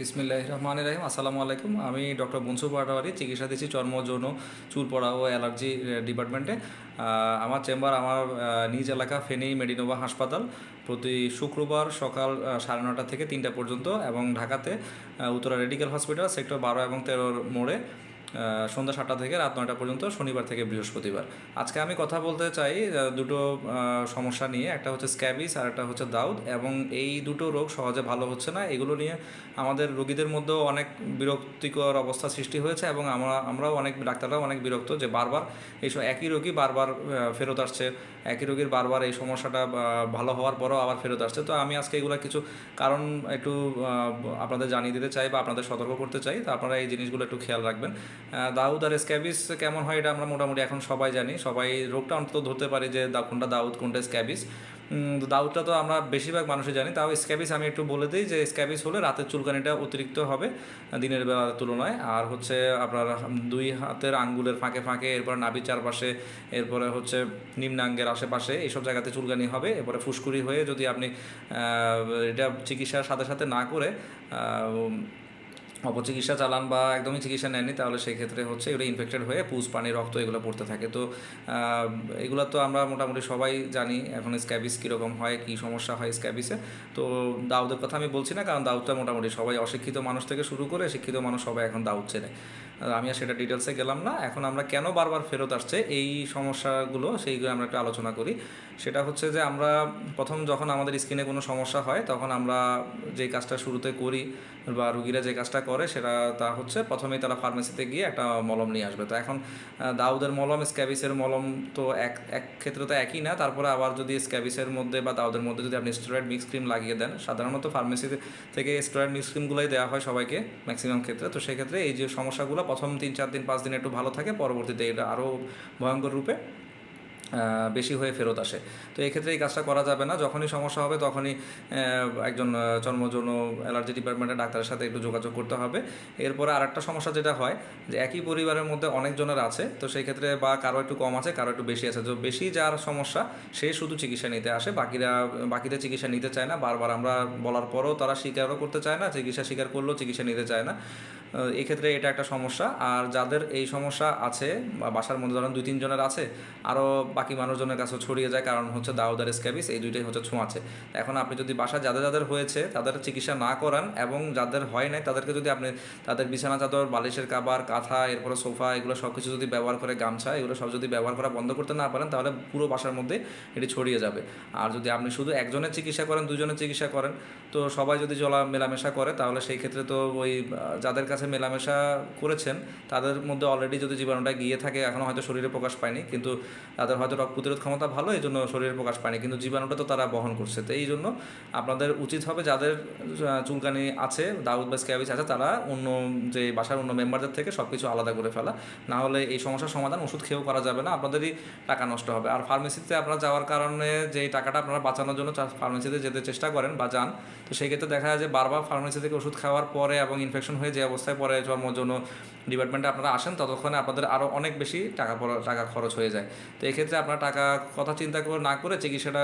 বিসমিল্লাহ রহমান রাহিম আসসালামু আলাইকুম। আমি ডক্টর বনসু পাটাওয়ারি চিকিৎসা দিচ্ছি চর্ম যৌন চুল পড়া ও অ্যালার্জি ডিপার্টমেন্টে। আমার চেম্বার আমার নিজ এলাকা ফেনী মেডিনোভা হাসপাতাল। প্রতি শুক্রবার সকাল সাড়ে নটা থেকে তিনটা পর্যন্ত এবং ঢাকাতে উত্তরা মেডিকেল হসপিটাল, সেক্টর বারো এবং তেরোর মোড়ে। সন্ধ্যা সাতটা থেকে রাত নয়টা পর্যন্ত শনিবার থেকে বৃহস্পতিবার। আজকে আমি কথা বলতে চাই দুটো সমস্যা নিয়ে। একটা হচ্ছে স্ক্যাবিস আর একটা হচ্ছে দাউদ এবং এই দুটো রোগ সহজে ভালো হচ্ছে না। এগুলো নিয়ে আমাদের রোগীদের মধ্যেও অনেক বিরক্তিকর অবস্থা সৃষ্টি হয়েছে এবং আমরা, আমরাও অনেক, ডাক্তাররাও অনেক বিরক্ত যে বারবার এইসব, একই রোগী বারবার ফেরত আসছে। একই রোগীর বারবার এই সমস্যাটা ভালো হওয়ার পরও আবার ফেরত আসছে। তো আমি আজকে এগুলো কিছু কারণ একটু আপনাদের জানিয়ে দিতে চাই বা আপনাদের সতর্ক করতে চাই। তো আপনারা এই জিনিসগুলো একটু খেয়াল রাখবেন। দাউদ আর স্ক্যাবিস কেমন হয় এটা আমরা মোটামুটি এখন সবাই জানি। সবাই রোগটা অন্তত ধরতে পারি যে কোনটা দাউদ, কোনটা স্ক্যাবিস দাউদটা তো আমরা বেশিরভাগ মানুষই জানি। তাও স্ক্যাবিস আমি একটু বলে দিই যে স্ক্যাবিস হলে রাতের চুলকানিটা অতিরিক্ত হবে দিনের বেলার তুলনায়। আর হচ্ছে আপনার দুই হাতের আঙ্গুলের ফাঁকে ফাঁকে, এরপর নাভি চারপাশে, এরপরে হচ্ছে নিম্নাঙ্গের আশেপাশে এইসব জায়গাতে চুলকানি হবে। এরপরে ফুসকুড়ি হয়ে যদি আপনি এটা চিকিৎসার সাথে সাথে না করে অপচিকিৎসা চালান বা একদমই চিকিৎসা নেননি, তাহলে সেই ক্ষেত্রে হচ্ছে এগুলো ইনফেক্টেড হয়ে পুজ পানি, রক্ত এগুলো পড়তে থাকে। তো এগুলো তো আমরা মোটামুটি সবাই জানি এখন স্ক্যাবিস কীরকম হয়, কী সমস্যা হয় স্ক্যাবিসে। তো দাউদের কথা আমি বলছি না, কারণ দাউদটা মোটামুটি সবাই অশিক্ষিত মানুষ থেকে শুরু করে শিক্ষিত মানুষ সবাই এখন দাউদ চেনে। আমি আর সেটা ডিটেলসে গেলাম না। এখন আমরা কেন বারবার ফেরত আসছে এই সমস্যাগুলো, সেইগুলো আমরা একটু আলোচনা করি। সেটা হচ্ছে যে আমরা প্রথম যখন আমাদের স্কিনে কোনো সমস্যা হয়, তখন আমরা যে কাজটা শুরুতে করি বা রুগীরা যে কাজটা করে, সেটা তা হচ্ছে প্রথমেই তারা ফার্মেসিতে গিয়ে একটা মলম নিয়ে আসবে। তো এখন দাউদের মলম, স্ক্যাবিসের মলম তো এক এক ক্ষেত্রে তো একই না। তারপরে আবার যদি স্ক্যাবিসের মধ্যে বা দাউদের মধ্যে যদি আপনি স্টেরয়েড মিক্স ক্রিম লাগিয়ে দেন, সাধারণত ফার্মেসি থেকে স্টেরয়েড মিক্স ক্রিমগুলোই দেওয়া হয় সবাইকে ম্যাক্সিমাম ক্ষেত্রে। তো সেক্ষেত্রে এই যে সমস্যাগুলো প্রথম তিন চার দিন পাঁচ দিন একটু ভালো থাকে পরবর্তীতে এটা আরও ভয়ঙ্কর রূপে বেশি হয়ে ফেরত আসে। তো এক্ষেত্রে এই কাজটা করা যাবে না যখনই সমস্যা হবে তখনই একজন আহ, অ্যালার্জি ডিপার্টমেন্টের ডাক্তারের সাথে একটু যোগাযোগ করতে হবে। এরপরে আরেকটা সমস্যা যেটা হয় যে একই পরিবারের মধ্যে অনেকজনের আছে তো সেই ক্ষেত্রে বা কারও একটু কম আছে কারও একটু বেশি আছে। তো বেশি যার সমস্যা সে শুধু চিকিৎসা নিতে আসে বাকিরা বাকিদের চিকিৎসা নিতে চায় না। বারবার আমরা বলার পরও তারা স্বীকারও করতে চায় না চিকিৎসা স্বীকার করলেও চিকিৎসা নিতে চায় না। এক্ষেত্রে এটা একটা সমস্যা। আর যাদের এই সমস্যা আছে বা বাসার মধ্যে ধরেন দুই তিনজনের আছে আরও বাকি মানুষজনের কাছে ছড়িয়ে যায়, কারণ হচ্ছে দাউদার স্ক্যাবিস এই দুইটাই হচ্ছে ছোঁয়াচে এখন আপনি যদি বাসা যাদের যাদের হয়েছে, তাদের চিকিৎসা না করান এবং যাদের হয় নাই, তাদেরকে যদি আপনি তাদের বিছানা, চাদর, বালিশের কাবার, কাঁথা, এরপরে সোফা, এগুলো সব কিছু যদি ব্যবহার করে গামছা, এগুলো সব যদি ব্যবহার করা বন্ধ করতে না পারেন, তাহলে পুরো বাসার মধ্যে এটি ছড়িয়ে যাবে। আর যদি আপনি শুধু একজনের চিকিৎসা করেন দুজনের চিকিৎসা করেন, তো সবাই যদি চলা মেলামেশা করে, তাহলে সেই ক্ষেত্রে তো ওই যাদের কাছে মেলামেশা করেছেন, তাদের মধ্যে অলরেডি যদি জীবাণুটা গিয়ে থাকে এখনও হয়তো শরীরে প্রকাশ পায়নি, কিন্তু তাদের হয়তো রোগ প্রতিরোধ ক্ষমতা ভালো, এই জন্য শরীরে প্রকাশ পায়নি, কিন্তু জীবাণুটা তো তারা বহন করছে। তো এই জন্য আপনাদের উচিত হবে, যাদের চুলকানি আছে, দাউদ বা স্ক্যাবিস আছে, তারা অন্য যে বাসার অন্য মেম্বারদের থেকে সব কিছু আলাদা করে ফেলা। না হলে এই সমস্যার সমাধান ওষুধ খেয়েও করা যাবে না, আপনাদেরই টাকা নষ্ট হবে। আর ফার্মেসিতে আপনারা যাওয়ার কারণে যে টাকাটা আপনারা বাঁচানোর জন্য ফার্মেসিতে যেতে চেষ্টা করেন বা যান, তো সেই ক্ষেত্রে দেখা যায় যে বারবার ফার্মেসি থেকে ওষুধ খাওয়ার পরে এবং ইনফেকশন হয়ে যে অবস্থায় পরে চর্মর জন্য ডিপার্টমেন্টে আপনারা আসেন, ততক্ষণে আপনাদের আরও অনেক বেশি টাকা টাকা খরচ হয়ে যায়। তো এক্ষেত্রে আপনার টাকা কথা চিন্তা করে না করে চিকিৎসাটা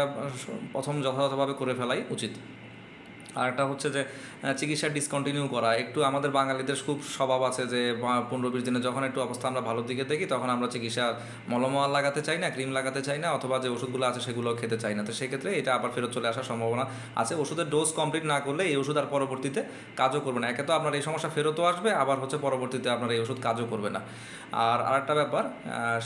প্রথম যথাযথভাবে করে ফেলাই উচিত। আর একটা হচ্ছে যে চিকিৎসা ডিসকন্টিনিউ করা। একটু আমাদের বাঙালিদের খুব স্বভাব আছে যে পনেরো বিশ দিনে যখন একটু অবস্থা আমরা ভালোর দিকে দেখি, তখন আমরা চিকিৎসা মলমল লাগাতে চাই না ক্রিম লাগাতে চাই না, অথবা যে ওষুধগুলো আছে সেগুলো খেতে চাই না। তো সেক্ষেত্রে এটা আবার ফেরত চলে আসার সম্ভাবনা আছে। ওষুধের ডোজ কমপ্লিট না করলে এই ওষুধ আর পরবর্তীতে কাজও করবে না। একে তো আপনার এই সমস্যা ফেরতও আসবে, আবার হচ্ছে পরবর্তীতে আপনার এই ওষুধ কাজও করবে না। আর আরেকটা ব্যাপার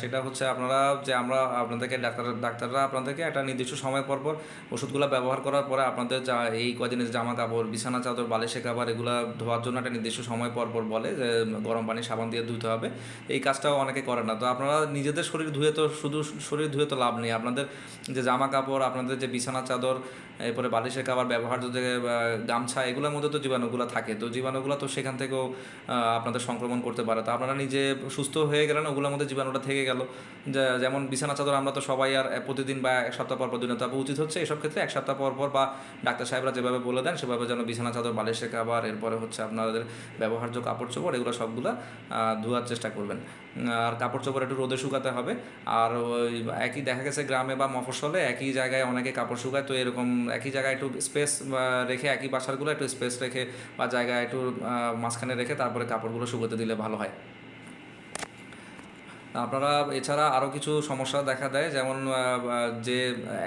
সেটা হচ্ছে আপনারা যে আমরা আপনাদেরকে, ডাক্তার, ডাক্তাররা আপনাদেরকে একটা নির্দিষ্ট সময় পর পর ওষুধগুলো ব্যবহার করার পরে আপনাদের যা এই কদিনের জামা কাপড় বিছানা চাদর, বালিশে কাবার এগুলো ধোয়ার জন্য একটা নির্দিষ্ট সময় পর পর বলে যে গরম পানি সাবান দিয়ে ধুতে হবে। এই কাজটাও অনেকে করে না। তো আপনারা নিজেদের শরীর ধুয়ে তো শুধু শরীর ধুয়ে তো লাভ নেই। আপনাদের যে জামা কাপড় আপনাদের যে বিছানা চাদর, এরপরে বালিশের কাবার ব্যবহার যে গামছা, এগুলোর মধ্যে তো জীবাণুগুলো থাকে। তো জীবাণুগুলো তো সেখান থেকেও আপনাদের সংক্রমণ করতে পারে। তো আপনারা নিজে সুস্থ হয়ে গেলেন, ওগুলোর মধ্যে জীবাণুটা থেকে গেল। যেমন বিছানা চাদর আমরা তো সবাই আর প্রতিদিন বা এক সপ্তাহ পর পর দিন তবে উচিত হচ্ছে এসব ক্ষেত্রে এক সপ্তাহ পর পর বা ডাক্তার সাহেবরা যেভাবে বলে দেন, সেভাবে যেন বিছানা, চাদর, বালিশের কাবার, এরপরে হচ্ছে আপনাদের ব্যবহার্য কাপড় চোপড়, এগুলো সবগুলা ধোয়ার চেষ্টা করবেন। আর কাপড় চোপড় একটু রোদে শুকাতে হবে। আর ওই একই দেখা গেছে গ্রামে বা মফস্বলে একই জায়গায় অনেকে কাপড় শুকায়, তো এরকম একই জায়গায় একটু স্পেস রেখে একই বাসারগুলো একটু স্পেস রেখে বা জায়গায় একটু মাঝখানে রেখে তারপরে কাপড়গুলো শুকোতে দিলে ভালো হয়। আপনারা এছাড়া আরও কিছু সমস্যা দেখা দেয়, যেমন যে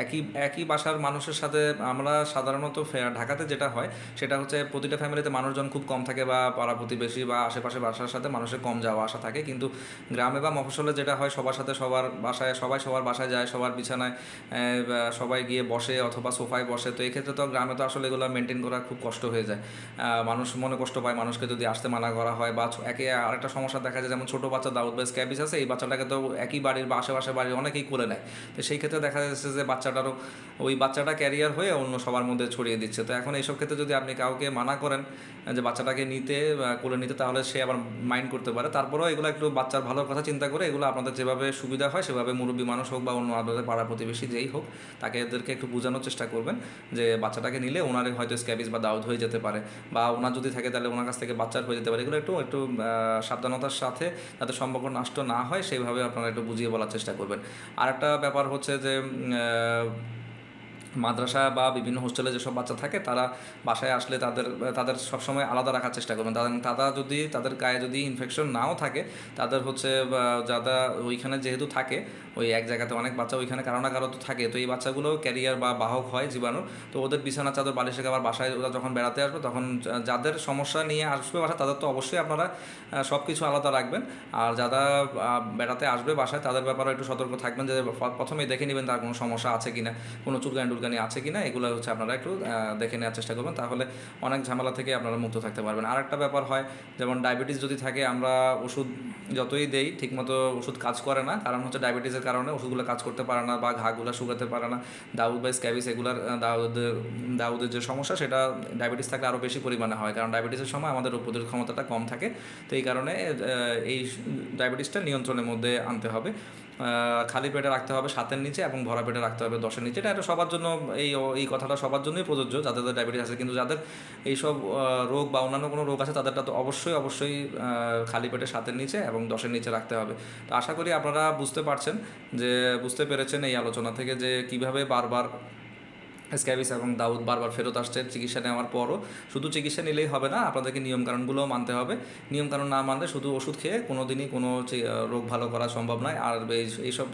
একই একই বাসার মানুষের সাথে আমরা সাধারণত ঢাকাতে যেটা হয়, সেটা হচ্ছে প্রতিটা ফ্যামিলিতে মানুষজন খুব কম থাকে বা পাড়া প্রতিবেশী বা আশেপাশে বাসার সাথে মানুষের কম যাওয়া আসা থাকে। কিন্তু গ্রামে বা মফসলে যেটা হয়, সবার সাথে সবার বাসায়, সবাই সবার বাসায় যায়, সবার বিছানায় সবাই গিয়ে বসে অথবা সোফায় বসে। তো এক্ষেত্রে তো গ্রামে তো আসলে এগুলো মেনটেন করা খুব কষ্ট হয়ে যায়। মানুষ মনে কষ্ট পায়, মানুষকে যদি আসতে মানা করা হয় বা একে আরেকটা সমস্যা দেখা যায়, যেমন ছোটো বাচ্চা দাউদ বা স্ক্যাবিস আছে, এই বাচ্চাটাকে তো একই বাড়ির বা আশেপাশে বাড়ির অনেকেই করে নেয়। তো সেই ক্ষেত্রে দেখা যাচ্ছে যে বাচ্চাটারও ওই বাচ্চাটা ক্যারিয়ার হয়ে অন্য সবার মধ্যে ছড়িয়ে দিচ্ছে। তো এখন এইসব ক্ষেত্রে যদি আপনি কাউকে মানা করেন, যে বাচ্চাটাকে নিতে কোলে নিতে, তাহলে সে আবার মাইন্ড করতে পারে। তারপরেও এগুলো একটু বাচ্চার ভালোর কথা চিন্তা করে এগুলো আপনাদের যেভাবে সুবিধা হয়, সেভাবে মুরব্বী মানুষ হোক বা অন্য আপনাদের পাড়া প্রতিবেশী যেই হোক, তাকে এদেরকে একটু বোঝানোর চেষ্টা করবেন, যে বাচ্চাটাকে নিলে ওনার হয়তো স্ক্যাবিস বা দাউদ হয়ে যেতে পারে, বা ওনার যদি থাকে তাহলে ওনার কাছ থেকে বাচ্চার হয়ে যেতে পারে। এগুলো একটু একটু সাবধানতার সাথে যাতে সম্পর্ক নষ্ট না হয় সেইভাবে আপনারা একটু বুঝিয়ে বলার চেষ্টা করবেন। আর একটা ব্যাপার হচ্ছে যে মাদ্রাসা বা বিভিন্ন হোস্টেলে যেসব বাচ্চা থাকে, তারা বাসায় আসলে তাদের তাদের সবসময় আলাদা রাখার চেষ্টা করবেন। তাদের, তারা যদি, তাদের গায়ে যদি ইনফেকশন নাও থাকে, তাদের হচ্ছে যারা ওইখানে যেহেতু থাকে ওই এক জায়গাতে অনেক বাচ্চা, ওইখানে কারও না কারও তো থাকে। তো এই বাচ্চাগুলো ক্যারিয়ার বা বাহক হয় জীবাণু। তো ওদের বিছানা, চাদর, বালিশে আবার বাসায় ওরা যখন বেড়াতে আসবে, তখন যাদের সমস্যা নিয়ে আসবে বাসা, তাদের তো অবশ্যই আপনারা সব কিছু আলাদা রাখবেন। আর যারা বেড়াতে আসবে বাসায়, তাদের ব্যাপারে একটু সতর্ক থাকবেন যে প্রথমেই দেখে নেবেন তার কোনো সমস্যা আছে কিনা, কোনো চুলকানি টুলকানি আছে কিনা, এগুলো হচ্ছে আপনারা একটু দেখে নেওয়ার চেষ্টা করবেন। তাহলে অনেক ঝামেলা থেকে আপনারা মুক্ত থাকতে পারবেন। আর একটা ব্যাপার হয়, যেমন ডায়াবেটিস যদি থাকে, আমরা ওষুধ যতই দেই, ঠিকমতো ওষুধ কাজ করে না। কারণ হচ্ছে ডায়াবেটিসের কারণে ওষুধগুলো কাজ করতে পারে না বা ঘাগুলো শুকাতে পারে না। দাউদ বা স্ক্যাবিস এগুলার দাউদের দাউদের যে সমস্যা, সেটা ডায়াবেটিস থাকলে আরও বেশি পরিমাণে হয়। কারণ ডায়াবেটিসের সময় আমাদের রোগ প্রতিরোধ ক্ষমতাটা কম থাকে। তো এই কারণে এই ডায়াবেটিসটা নিয়ন্ত্রণের মধ্যে আনতে হবে। খালি পেটে রাখতে হবে সাতের নিচে এবং ভরা পেটে রাখতে হবে দশের নিচে। এটা সবার জন্য, এই এই কথাটা সবার জন্যই প্রযোজ্য, যাদের ডায়াবেটিস আছে। কিন্তু যাদের এইসব রোগ বা অন্যান্য কোনো রোগ আছে তাদেরটা তো অবশ্যই অবশ্যই খালি পেটে সাতের নিচে এবং দশের নিচে রাখতে হবে। তো আশা করি আপনারা বুঝতে পারছেন যে, বুঝতে পেরেছেন এই আলোচনা থেকে যে কীভাবে বারবার স্ক্যাবিস এবং দাউদ বারবার ফেরত আসছে চিকিৎসা নেওয়ার পরও। শুধু চিকিৎসা নিলেই হবে না, আপনাদেরকে নিয়মকানুনগুলোও মানতে হবে। নিয়মকানুন না মানলে শুধু ওষুধ খেয়ে কোনো দিনই কোনো রোগ ভালো করা সম্ভব নয়। আর এই- এইসব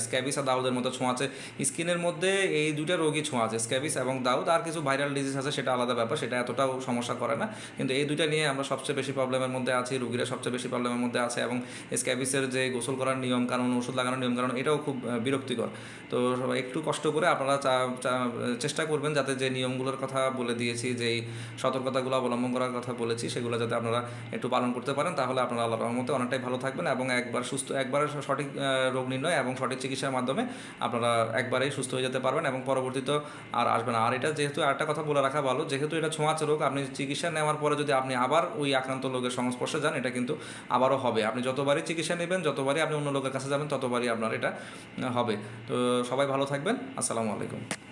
স্ক্যাবিস আর দাউদের মতো ছোঁয়াচে স্কিনের মধ্যে এই দুইটা রোগই ছোঁয়াচে স্ক্যাবিস এবং দাউদ আর কিছু ভাইরাল ডিজিজ আছে, সেটা আলাদা ব্যাপার, সেটা এতটাও সমস্যা করে না। কিন্তু এই দুইটা নিয়ে আমরা সবচেয়ে বেশি প্রবলেমের মধ্যে আছি, রুগীরা সবচেয়ে বেশি প্রবলেমের মধ্যে আছে। এবং স্ক্যাবিসের যে গোসল করার নিয়ম কানুন, ওষুধ লাগানোর নিয়ম কারণ এটাও খুব বিরক্তিকর। তো একটু কষ্ট করে আপনারা চেষ্টা করবেন যাতে যে নিয়মগুলোর কথা বলে দিয়েছি, যেই সতর্কতাগুলো অবলম্বন করার কথা বলেছি, সেগুলো যাতে আপনারা একটু পালন করতে পারেন, তাহলে আপনারা আল্লাহ রহমতে অনেকটাই ভালো থাকবেন এবং একবার সুস্থ, একবার সঠিক রোগ নির্ণয় এবং সঠিক চিকিৎসার মাধ্যমে আপনারা একবারেই সুস্থ হয়ে যেতে পারবেন এবং পরবর্তীতে আর আসবেন আর এটা যেহেতু আরেকটা কথা বলে রাখা ভালো, যেহেতু এটা ছোঁয়াচে রোগ, আপনি চিকিৎসা নেওয়ার পরে যদি আপনি আবার ওই আক্রান্ত লোকের সংস্পর্শে যান, এটা কিন্তু আবারও হবে। আপনি যতবারই চিকিৎসা নেবেন, যতবারই আপনি অন্য লোকের কাছে যাবেন, ততবারই আপনার এটা হবে। তো সবাই ভালো থাকবেন। আসসালামু আলাইকুম।